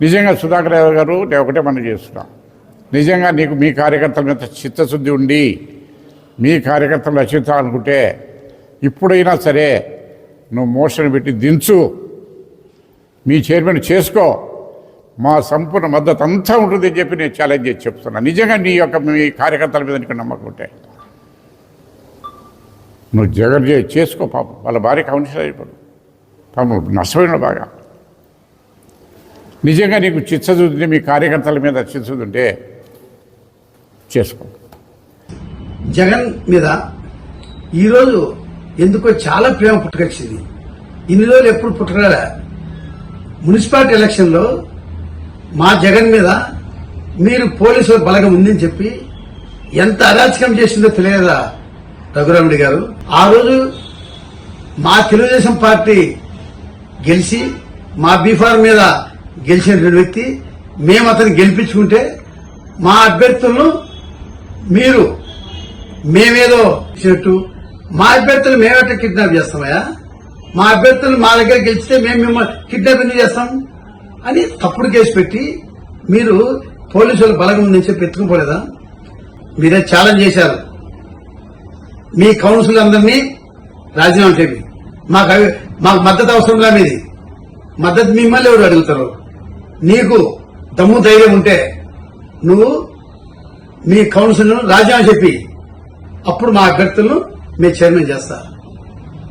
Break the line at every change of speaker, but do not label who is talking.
నిజంగా సుధాకర్ రావు గారు నేను ఒకటే మనం చేస్తున్నా. నిజంగా నీకు మీ కార్యకర్తల మీద చిత్తశుద్ధి ఉండి మీ కార్యకర్తలు రక్షించాలనుకుంటే ఇప్పుడైనా సరే నువ్వు మోషన్ పెట్టి దించు. మీ చైర్మన్ చేసుకో. మా సంపూర్ణ మద్దతు అంతా ఉంటుందని చెప్పి నేను ఛాలెంజ్ చేసి చెప్తున్నా. నిజంగా నీ యొక్క మీ కార్యకర్తల మీద నీకు నమ్మకం ఉంటే. నువ్వు జగన్ చేసుకో పాపం. వాళ్ళ భార్య కౌన్సిలర్ అయిపోడు పాపం నష్టపోయిన బాగా. నిజంగా నీకు చిచ్చదుంటే మీ కార్యకర్తల మీద చిచ్చదుంటే చేసుకో.
జగన్ మీద ఈరోజు ఎందుకో చాలా ప్రేమ పుట్టుకొచ్చింది. ఇన్ని రోజులు ఎప్పుడు పుట్టరాలే మున్సిపాలిటీ ఎలక్షన్లో మా జగన్ మీద మీరు పోలీసుల బలగం ఉందని చెప్పి ఎంత అరాచకం చేసిందో తెలియదా రఘురాముడి గారు? ఆ రోజు మా తెలుగుదేశం పార్టీ గెలిచి మా బీఫార్ మీద గెలిచిన వ్యక్తి మేము అతను గెలిపించుకుంటే మా అభ్యర్థులను మీరు మేమేదో చెట్టు మా అభ్యర్థులు మేమేట కిడ్నాప్ చేస్తామయ్యా? మా అభ్యర్థులు మా దగ్గర గెలిచితే మేము మిమ్మల్ని కిడ్నాప్ ఎందుకు చేస్తాం? అని తప్పుడు కేసు పెట్టి మీరు పోలీసుల బలగం ఉందని చెప్పి మీరే ఛాలెంజ్ చేశారు. మీ కౌన్సిల్ అందరినీ రాజీనామా చేయండి. మాకు అవి- మాకు మద్దతు అవసరం మీది. మద్దతు మిమ్మల్ని ఎవరు అడుగుతారు? నీకు దమ్ము ధైర్యం ఉంటే నువ్వు మీ కౌన్సిల్ రాజీనామా చెప్పి అప్పుడు మా అభ్యర్థులను మీ చైర్మన్ చేస్తారు